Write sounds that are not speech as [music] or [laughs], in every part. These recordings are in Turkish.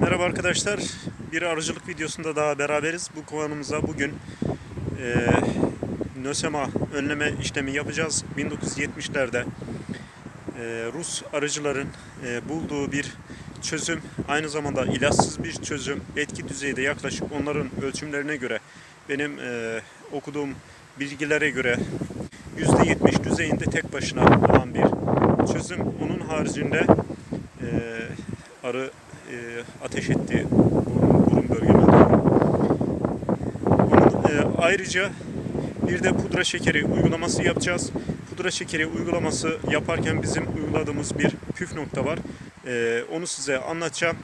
Merhaba arkadaşlar. Bir arıcılık videosunda daha beraberiz. Bu kovanımıza bugün e, nösema önleme işlemi yapacağız. 1970'lerde e, Rus arıcıların e, bulduğu bir çözüm. Aynı zamanda ilaçsız bir çözüm. Etki düzeyi de yaklaşık onların ölçümlerine göre benim e, okuduğum bilgilere göre %70 düzeyinde tek başına olan bir çözüm. Onun haricinde arı e, ateş etti burun, burun bölgeme. Bunun, e, ayrıca bir de pudra şekeri uygulaması yapacağız. Pudra şekeri uygulaması yaparken bizim uyguladığımız bir püf nokta var. E, onu size anlatacağım.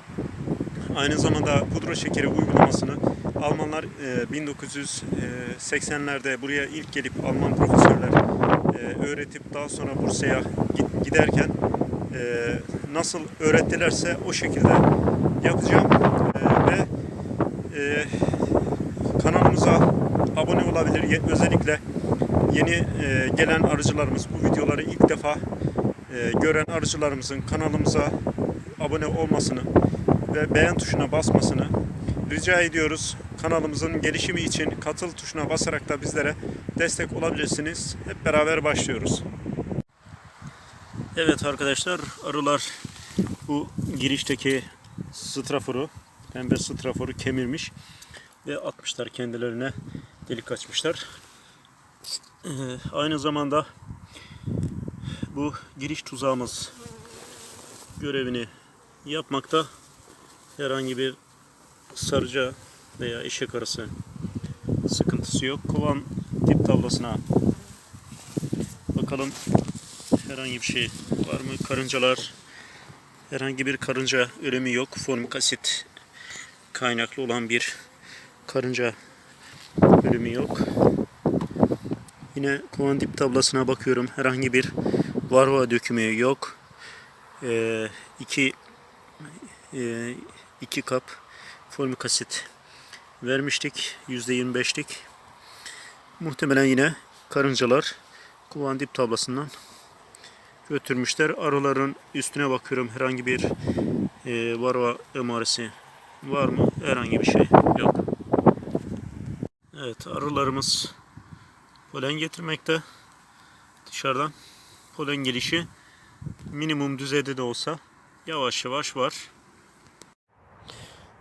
Aynı zamanda pudra şekeri uygulamasını Almanlar e, 1980'lerde buraya ilk gelip Alman profesörler e, öğretip daha sonra Bursa'ya giderken e, nasıl öğrettilerse o şekilde yapacağım E, ve e, kanalımıza abone olabilir. Özellikle yeni e, gelen arıcılarımız bu videoları ilk defa e, gören arıcılarımızın kanalımıza abone olmasını ve beğen tuşuna basmasını rica ediyoruz. Kanalımızın gelişimi için katıl tuşuna basarak da bizlere destek olabilirsiniz. Hep beraber başlıyoruz. Evet arkadaşlar arılar bu girişteki straforu, pembe straforu kemirmiş ve atmışlar kendilerine delik açmışlar. Ee, aynı zamanda bu giriş tuzağımız görevini yapmakta herhangi bir sarıca veya eşek arısı sıkıntısı yok. Kovan dip tablasına bakalım herhangi bir şey var mı? Karıncalar herhangi bir karınca ölümü yok. Formik asit kaynaklı olan bir karınca ölümü yok. Yine kovan tablasına bakıyorum. Herhangi bir varroa dökümü yok. Ee, iki, e, iki kap formik asit vermiştik. %25'lik. Muhtemelen yine karıncalar kovan tablasından götürmüşler. Arıların üstüne bakıyorum. Herhangi bir e, varroa emaresi var mı? Herhangi bir şey yok. Evet arılarımız polen getirmekte. Dışarıdan polen gelişi minimum düzeyde de olsa yavaş yavaş var.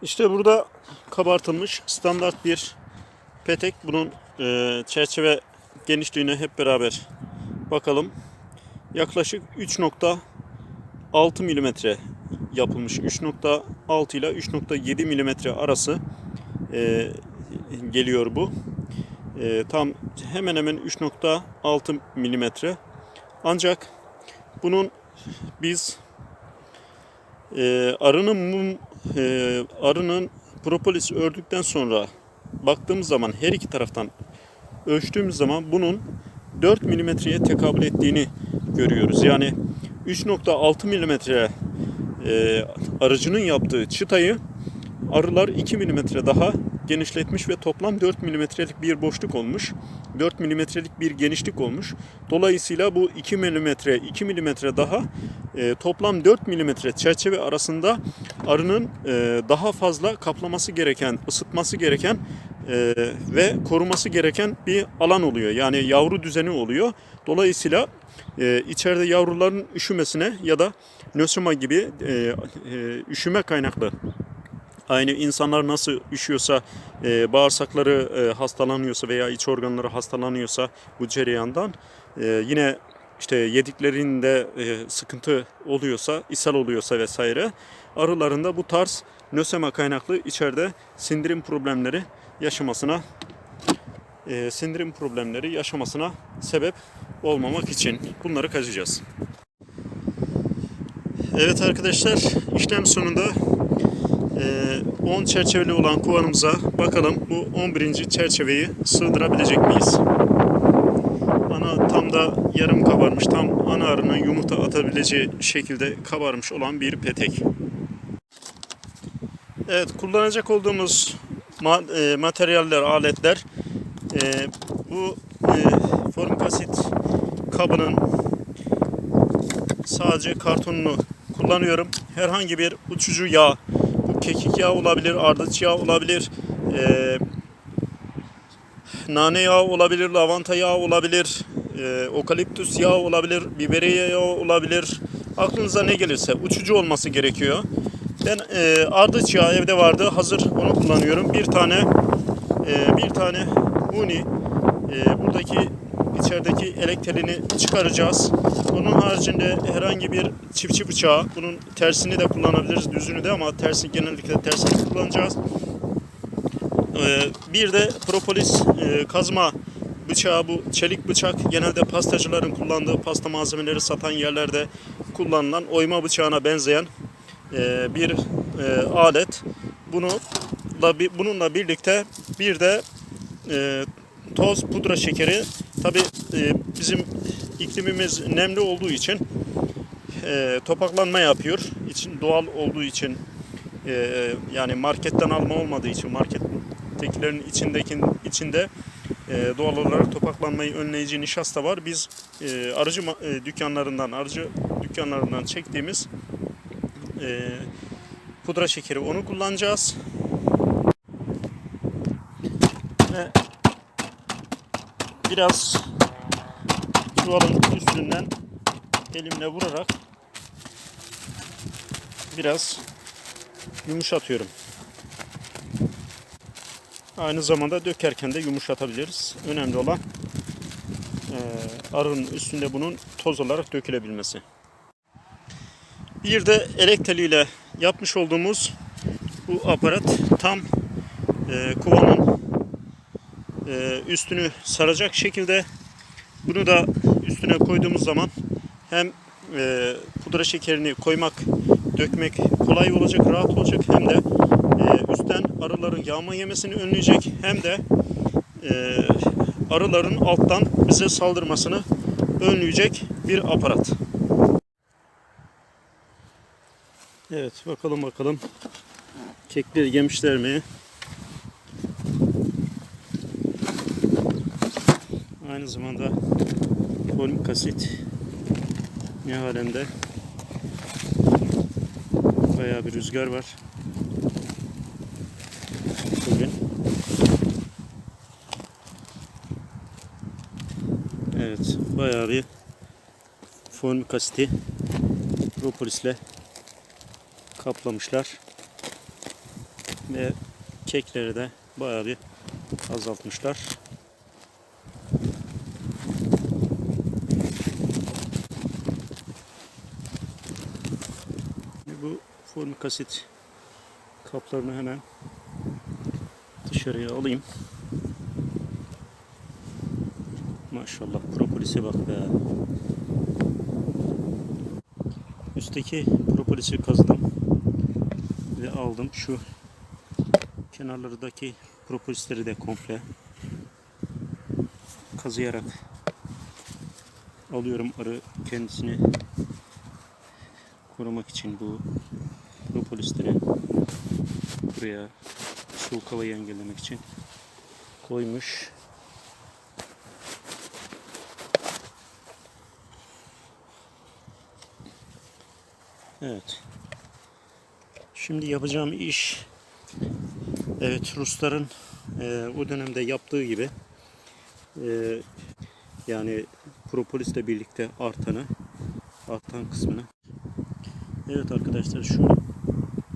İşte burada kabartılmış standart bir petek. Bunun e, çerçeve genişliğine hep beraber bakalım. Yaklaşık 3.6 milimetre yapılmış. 3.6 ile 3.7 milimetre arası e, geliyor bu. E, tam hemen hemen 3.6 milimetre. Ancak bunun biz e, arının mum, e, arının propolis ördükten sonra baktığımız zaman her iki taraftan ölçtüğümüz zaman bunun 4 milimetreye tekabül ettiğini görüyoruz. Yani 3.6 milimetre e, arıcının yaptığı çıtayı arılar 2 milimetre daha genişletmiş ve toplam 4 milimetrelik bir boşluk olmuş. 4 milimetrelik bir genişlik olmuş. Dolayısıyla bu 2 milimetre 2 milimetre daha e, toplam 4 milimetre çerçeve arasında arının e, daha fazla kaplaması gereken, ısıtması gereken e, ve koruması gereken bir alan oluyor. Yani yavru düzeni oluyor. Dolayısıyla e, içeride yavruların üşümesine ya da nösema gibi e, e, üşüme kaynaklı Aynı insanlar nasıl üşüyorsa, e, bağırsakları e, hastalanıyorsa veya iç organları hastalanıyorsa bu cereyandan e, yine işte yediklerinde e, sıkıntı oluyorsa, ishal oluyorsa vesaire arılarında bu tarz nösema kaynaklı içeride sindirim problemleri yaşamasına e, sindirim problemleri yaşamasına sebep olmamak için bunları kazacağız. Evet arkadaşlar işlem sonunda e, 10 çerçeveli olan kovanımıza bakalım bu 11. çerçeveyi sığdırabilecek miyiz? Ana tam da yarım kabarmış. Tam ana arının yumurta atabileceği şekilde kabarmış olan bir petek. Evet kullanacak olduğumuz e, materyaller, aletler e, bu e, formik asit kabının sadece kartonunu kullanıyorum. Herhangi bir uçucu yağ, bu kekik yağı olabilir, ardıç yağı olabilir, e, nane yağı olabilir, lavanta yağı olabilir, e, okaliptüs yağı olabilir, biberiye yağı olabilir. Aklınıza ne gelirse uçucu olması gerekiyor. Ben e, ardıç yağı evde vardı. Hazır onu kullanıyorum. Bir tane e, bir tane huni e, buradaki içerideki elektriğini çıkaracağız. Onun haricinde herhangi bir çiftçi bıçağı. Bunun tersini de kullanabiliriz, düzünü de ama tersi genellikle tersini kullanacağız. Ee, bir de propolis e, kazma bıçağı bu çelik bıçak genelde pastacıların kullandığı pasta malzemeleri satan yerlerde kullanılan oyma bıçağına benzeyen e, bir e, alet. Bunu da bununla birlikte bir de e, toz pudra şekeri. Tabi bizim iklimimiz nemli olduğu için topaklanma yapıyor. İçin doğal olduğu için yani marketten alma olmadığı için markettekilerin içindeki içinde doğal olarak topaklanmayı önleyici nişasta var. Biz e, arıcı e, dükkanlarından arıcı dükkanlarından çektiğimiz e, pudra şekeri onu kullanacağız. Ve biraz çuvalın üstünden elimle vurarak biraz yumuşatıyorum. Aynı zamanda dökerken de yumuşatabiliriz. Önemli olan eee, arının üstünde bunun toz olarak dökülebilmesi. Bir de elektroliyle yapmış olduğumuz bu aparat tam eee kovanın eee, üstünü saracak şekilde bunu da üstüne koyduğumuz zaman hem eee, pudra şekerini koymak, dökmek kolay olacak, rahat olacak hem de eee, üstten arıların yağma yemesini önleyecek hem de eee, arıların alttan bize saldırmasını önleyecek bir aparat. Evet bakalım bakalım kekleri yemişler mi? Aynı zamanda folik asit ne alemde bayağı bir rüzgar var bugün. Evet bayağı bir formik asiti propolisle kaplamışlar ve kekleri de bayağı bir azaltmışlar. Bu formik asit kaplarını hemen dışarıya alayım. Maşallah propolise bak be. Üstteki propolisi kazıdım ve aldım. Şu kenarlarındaki propolisleri de komple kazıyarak alıyorum. Arı kendisini korumak için bu propolisleri buraya soğuk havayı engellemek için koymuş. Evet. Şimdi yapacağım iş evet Rusların e, o dönemde yaptığı gibi e, yani propolisle birlikte artanı artan kısmını Evet arkadaşlar şu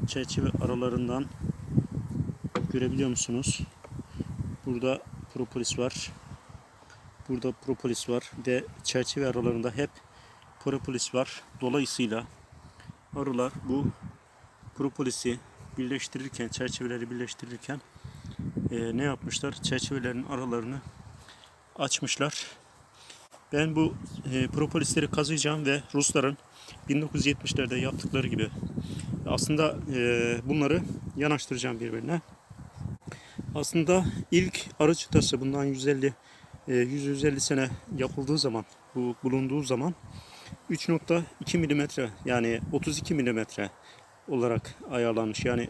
çerçeve aralarından görebiliyor musunuz? Burada propolis var. Burada propolis var ve çerçeve aralarında hep propolis var. Dolayısıyla arılar bu propolisi birleştirirken, çerçeveleri birleştirirken e, ne yapmışlar? Çerçevelerin aralarını açmışlar. Ben bu e, propolisleri kazıyacağım ve Rusların 1970'lerde yaptıkları gibi aslında e, bunları yanaştıracağım birbirine. Aslında ilk arı çıtası bundan 150 e, 150 sene yapıldığı zaman bu bulunduğu zaman 3.2 milimetre yani 32 milimetre olarak ayarlanmış. Yani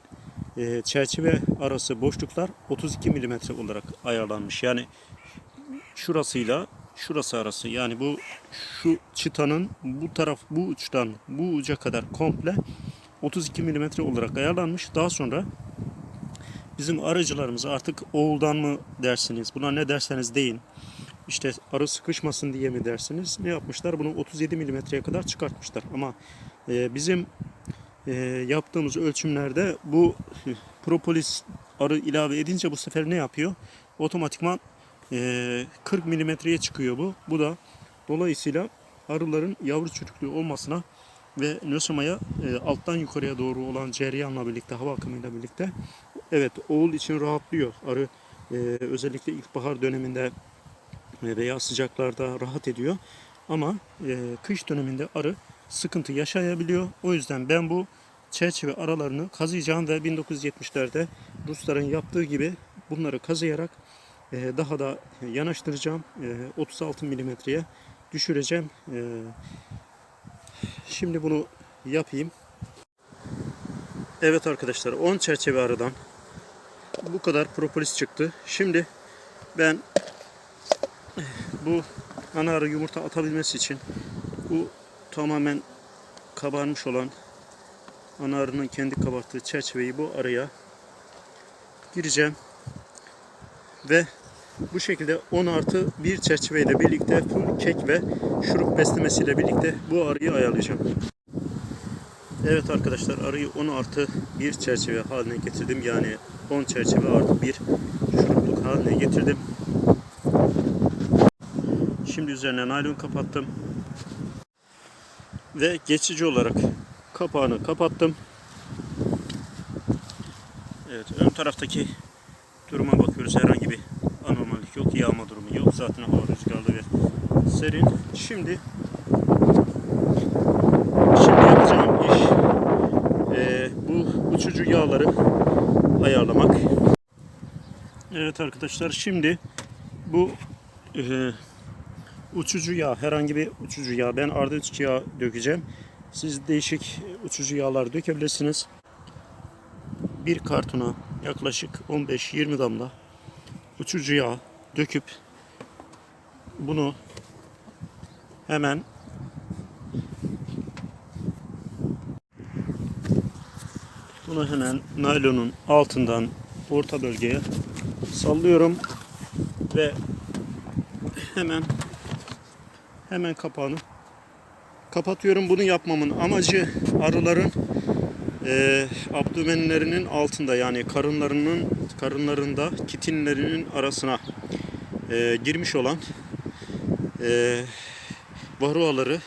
e, çerçeve arası boşluklar 32 milimetre olarak ayarlanmış. Yani şurasıyla şurası arası. Yani bu şu çıtanın bu taraf bu uçtan bu uca kadar komple 32 milimetre olarak ayarlanmış. Daha sonra bizim aracılarımız artık oğuldan mı dersiniz, buna ne derseniz deyin. İşte arı sıkışmasın diye mi dersiniz? Ne yapmışlar? Bunu 37 milimetreye kadar çıkartmışlar. Ama e, bizim e, yaptığımız ölçümlerde bu [laughs] propolis arı ilave edince bu sefer ne yapıyor? Otomatikman e, 40 milimetreye çıkıyor bu. Bu da dolayısıyla arıların yavru çürüklüğü olmasına ve nösomaya e, alttan yukarıya doğru olan cereyanla birlikte, hava akımıyla birlikte evet oğul için rahatlıyor. Arı e, özellikle ilkbahar döneminde e, veya sıcaklarda rahat ediyor. Ama e, kış döneminde arı sıkıntı yaşayabiliyor. O yüzden ben bu çerçeve aralarını kazıyacağım ve 1970'lerde Rusların yaptığı gibi bunları kazıyarak e, daha da yanaştıracağım. E, 36 milimetreye düşüreceğim. E, şimdi bunu yapayım. Evet arkadaşlar 10 çerçeve aradan bu kadar propolis çıktı. Şimdi ben bu ana arı yumurta atabilmesi için bu tamamen kabarmış olan ana arının kendi kabarttığı çerçeveyi bu araya gireceğim ve bu şekilde 10 artı bir çerçeveyle birlikte full kek ve şurup beslemesiyle birlikte bu arıyı ayarlayacağım. Evet arkadaşlar arıyı 10 artı bir çerçeve haline getirdim. Yani 10 çerçeve artı bir şurupluk haline getirdim. Şimdi üzerine naylon kapattım. Ve geçici olarak kapağını kapattım. Evet ön taraftaki duruma bakıyoruz. Herhangi bir anormallik yok. Yağma durumu yok. Zaten hava rüzgarlı ve serin. Şimdi şimdi yapacağım iş eee, bu uçucu yağları ayarlamak. Evet arkadaşlar şimdi bu eee, uçucu yağ herhangi bir uçucu yağ ben ardıç yağı dökeceğim. Siz değişik uçucu yağlar dökebilirsiniz. Bir kartona yaklaşık 15-20 damla uçucu yağ döküp bunu hemen bunu hemen naylonun altından orta bölgeye sallıyorum ve hemen hemen kapağını kapatıyorum. Bunu yapmamın amacı arıların e, abdomenlerinin altında yani karınlarının karınlarında kitinlerinin arasına e, girmiş olan e, varroaları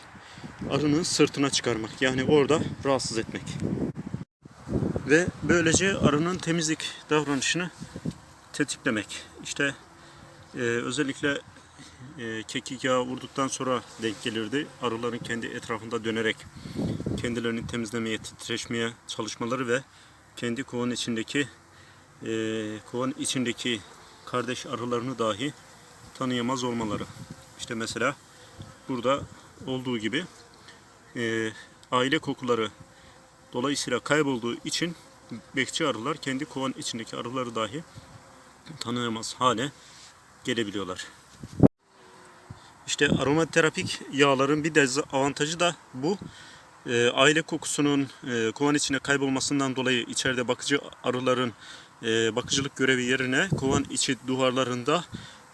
arının sırtına çıkarmak. Yani orada rahatsız etmek. Ve böylece arının temizlik davranışını tetiklemek. İşte e, özellikle e, kekik yağı vurduktan sonra denk gelirdi. Arıların kendi etrafında dönerek kendilerini temizlemeye, titreşmeye çalışmaları ve kendi kovanın içindeki e, kovanın içindeki kardeş arılarını dahi tanıyamaz olmaları. İşte mesela burada olduğu gibi e, aile kokuları dolayısıyla kaybolduğu için bekçi arılar kendi kovan içindeki arıları dahi tanıyamaz hale gelebiliyorlar. İşte aromaterapik yağların bir dezavantajı da bu. E, aile kokusunun e, kovan içine kaybolmasından dolayı içeride bakıcı arıların e, bakıcılık görevi yerine kovan içi duvarlarında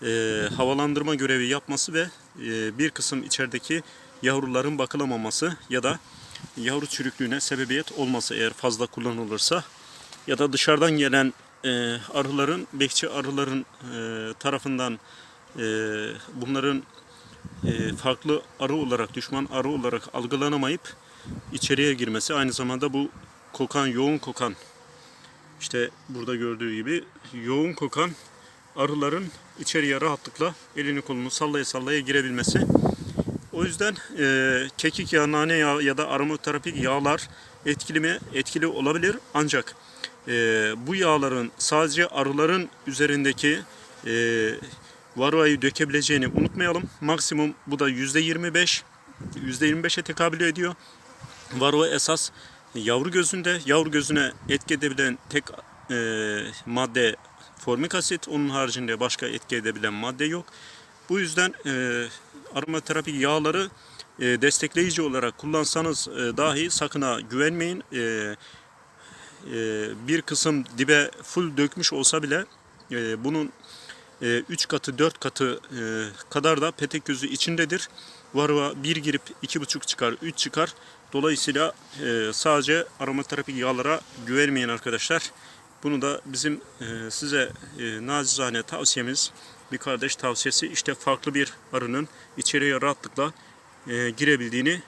e, havalandırma görevi yapması ve e, bir kısım içerideki yavruların bakılamaması ya da yavru çürüklüğüne sebebiyet olması eğer fazla kullanılırsa ya da dışarıdan gelen e, arıların, bekçi arıların e, tarafından e, bunların farklı arı olarak, düşman arı olarak algılanamayıp içeriye girmesi aynı zamanda bu kokan, yoğun kokan işte burada gördüğü gibi yoğun kokan arıların içeriye rahatlıkla elini kolunu sallaya sallaya girebilmesi. O yüzden e, kekik yağı, nane yağı ya da aromaterapik yağlar etkili mi? Etkili olabilir ancak e, bu yağların sadece arıların üzerindeki e, varroayı dökebileceğini unutmayalım. Maksimum bu da %25, %25'e tekabül ediyor. Varroa esas yavru gözünde, yavru gözüne etki edebilen tek e, madde formik asit. Onun haricinde başka etki edebilen madde yok. Bu yüzden e, aromaterapi yağları e, destekleyici olarak kullansanız e, dahi sakın ha güvenmeyin. E, e, bir kısım dibe full dökmüş olsa bile e, bunun 3 katı 4 katı e, kadar da petek gözü içindedir. Varva 1 girip 2,5 çıkar 3 çıkar. Dolayısıyla e, sadece aromaterapi yağlara güvenmeyin arkadaşlar. Bunu da bizim e, size e, nacizane tavsiyemiz bir kardeş tavsiyesi işte farklı bir arının içeriye rahatlıkla e, girebildiğini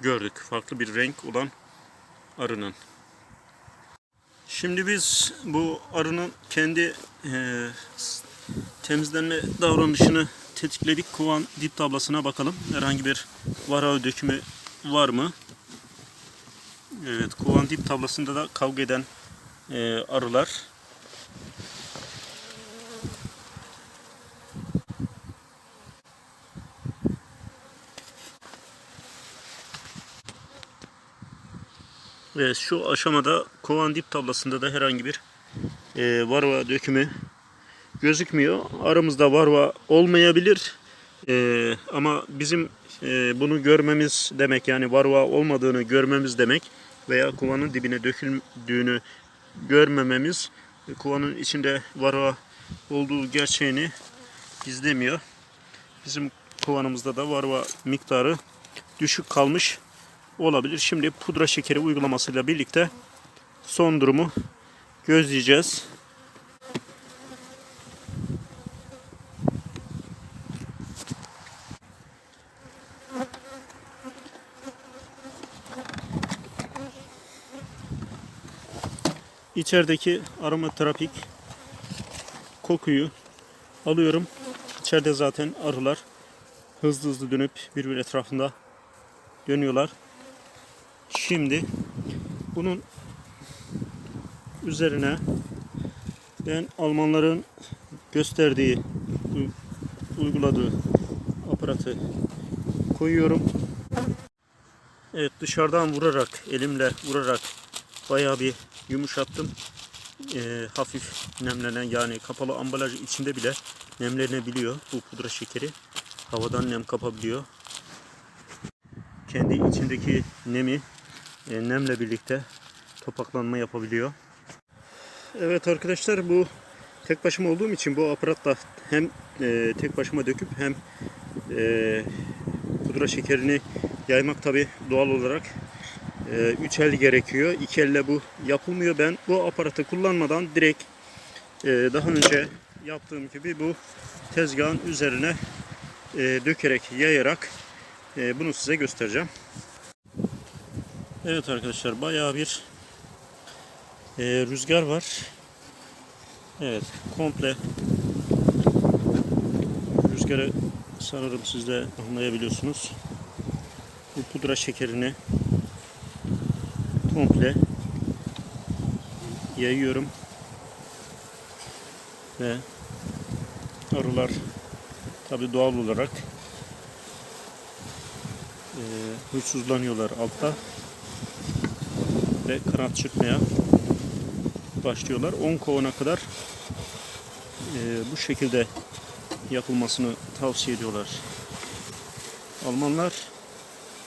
gördük. Farklı bir renk olan arının. Şimdi biz bu arının kendi e, temizlenme davranışını tetikledik. Kovan dip tablasına bakalım. Herhangi bir vara dökümü var mı? Evet, kovan dip tablasında da kavga eden e, arılar. Evet, şu aşamada kovan dip tablasında da herhangi bir e, varva dökümü gözükmüyor. Aramızda varva olmayabilir. E, ama bizim e, bunu görmemiz demek yani varva olmadığını görmemiz demek veya kovanın dibine döküldüğünü görmememiz kovanın içinde varva olduğu gerçeğini gizlemiyor. Bizim kovanımızda da varva miktarı düşük kalmış olabilir. Şimdi pudra şekeri uygulamasıyla birlikte son durumu gözleyeceğiz. İçerideki aromaterapik kokuyu alıyorum. İçeride zaten arılar hızlı hızlı dönüp birbir etrafında dönüyorlar. Şimdi bunun üzerine ben Almanların gösterdiği uyguladığı aparatı koyuyorum. Evet dışarıdan vurarak elimle vurarak bayağı bir yumuşattım. Ee, hafif nemlenen yani kapalı ambalaj içinde bile nemlenebiliyor bu pudra şekeri. Havadan nem kapabiliyor. Kendi içindeki nemi e, nemle birlikte topaklanma yapabiliyor. Evet arkadaşlar bu tek başıma olduğum için bu aparatla hem e, tek başıma döküp hem e, pudra şekerini yaymak tabi doğal olarak e, üç el gerekiyor. İki elle bu yapılmıyor. Ben bu aparatı kullanmadan direkt e, daha önce yaptığım gibi bu tezgahın üzerine e, dökerek yayarak e, bunu size göstereceğim. Evet arkadaşlar bayağı bir rüzgar var. Evet komple rüzgarı sanırım siz de anlayabiliyorsunuz. Bu pudra şekerini komple yayıyorum ve arılar tabi doğal olarak e, huysuzlanıyorlar altta ve kanat çıkmaya başlıyorlar. 10 kovana kadar e, bu şekilde yapılmasını tavsiye ediyorlar. Almanlar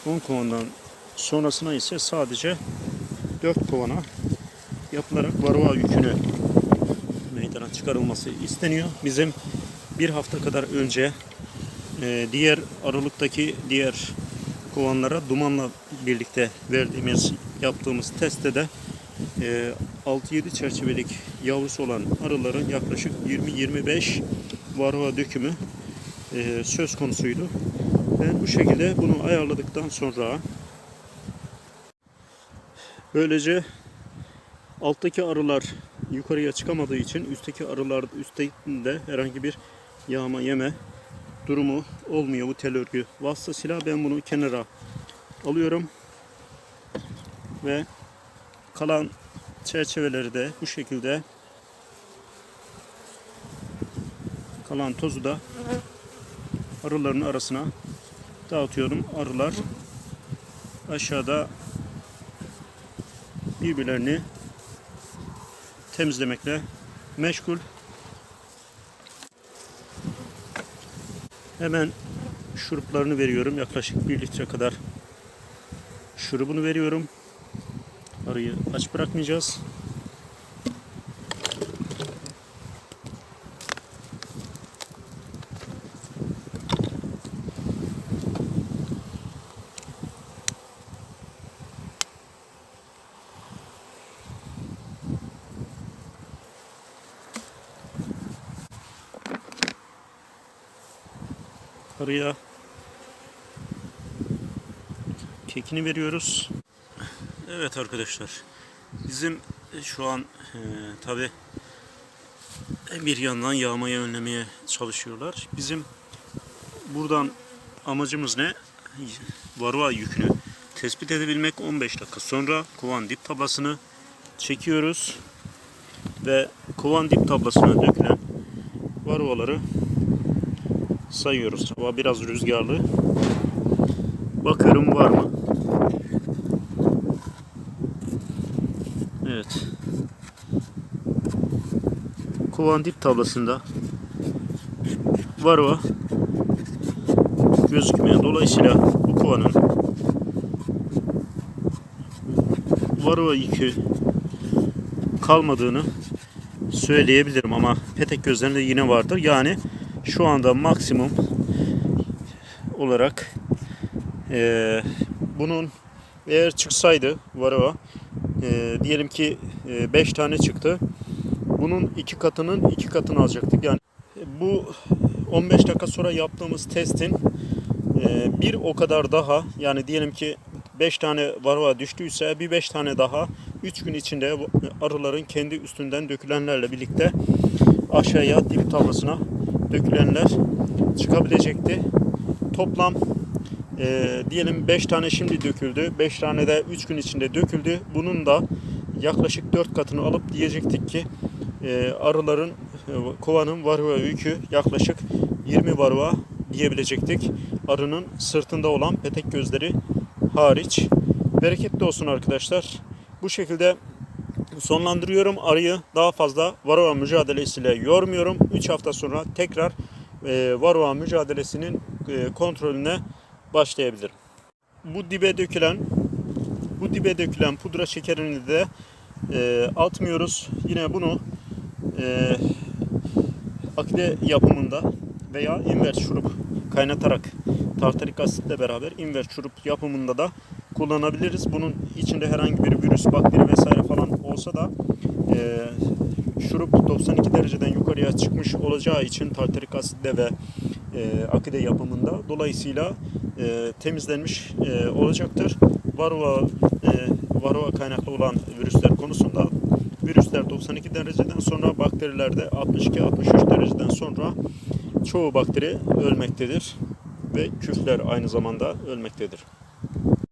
10 kovandan sonrasına ise sadece 4 kovana yapılarak varroa yükünü meydana çıkarılması isteniyor. Bizim bir hafta kadar önce e, diğer aralıktaki diğer kovanlara dumanla birlikte verdiğimiz yaptığımız testte de e, 6-7 çerçevelik yavrusu olan arıların yaklaşık 20-25 varroa dökümü e, söz konusuydu. Ben bu şekilde bunu ayarladıktan sonra böylece alttaki arılar yukarıya çıkamadığı için üstteki arılar üstteki herhangi bir yağma yeme durumu olmuyor bu tel örgü vasıtasıyla ben bunu kenara alıyorum ve kalan çerçeveleri de bu şekilde kalan tozu da arıların arasına dağıtıyorum. Arılar aşağıda birbirlerini temizlemekle meşgul. Hemen şuruplarını veriyorum. Yaklaşık 1 litre kadar şurubunu veriyorum. Arıyı aç bırakmayacağız. Arıya kekini veriyoruz. Evet arkadaşlar. Bizim şu an e, tabi bir yandan yağmayı önlemeye çalışıyorlar. Bizim buradan amacımız ne? Varroa yükünü tespit edebilmek 15 dakika sonra kovan dip tablasını çekiyoruz ve kovan dip tablasına dökülen varroaları sayıyoruz. Hava biraz rüzgarlı. Bakıyorum var mı? Evet. Kovan dip tablasında varva gözükmüyor. Dolayısıyla bu kovanın varva yükü kalmadığını söyleyebilirim ama petek gözlerinde yine vardır. Yani şu anda maksimum olarak eee, bunun eğer çıksaydı varava eee, diyelim ki 5 tane çıktı. Bunun iki katının iki katını alacaktık. Yani bu 15 dakika sonra yaptığımız testin eee, bir o kadar daha yani diyelim ki 5 tane varroa düştüyse bir 5 tane daha 3 gün içinde arıların kendi üstünden dökülenlerle birlikte aşağıya dip tablasına dökülenler çıkabilecekti. Toplam eee, diyelim 5 tane şimdi döküldü. 5 tane de 3 gün içinde döküldü. Bunun da yaklaşık 4 katını alıp diyecektik ki eee, arıların e, kovanın varroa yükü yaklaşık 20 varroa diyebilecektik. Arının sırtında olan petek gözleri hariç. Bereketli olsun arkadaşlar. Bu şekilde sonlandırıyorum. Arıyı daha fazla varroa mücadelesiyle yormuyorum. 3 hafta sonra tekrar e, varroa mücadelesinin e, kontrolüne başlayabilirim. Bu dibe dökülen bu dibe dökülen pudra şekerini de e, atmıyoruz. Yine bunu e, akide yapımında veya inver şurup kaynatarak tartarik asitle beraber inver şurup yapımında da kullanabiliriz. Bunun içinde herhangi bir virüs, bakteri vesaire falan olsa da e, şurup 92 dereceden yukarıya çıkmış olacağı için tartarik asitle ve e, akide yapımında dolayısıyla e, temizlenmiş e, olacaktır. Varroa e, varroa kaynaklı olan virüsler konusunda virüsler 92 dereceden sonra bakterilerde 62-63 dereceden sonra çoğu bakteri ölmektedir ve küfler aynı zamanda ölmektedir.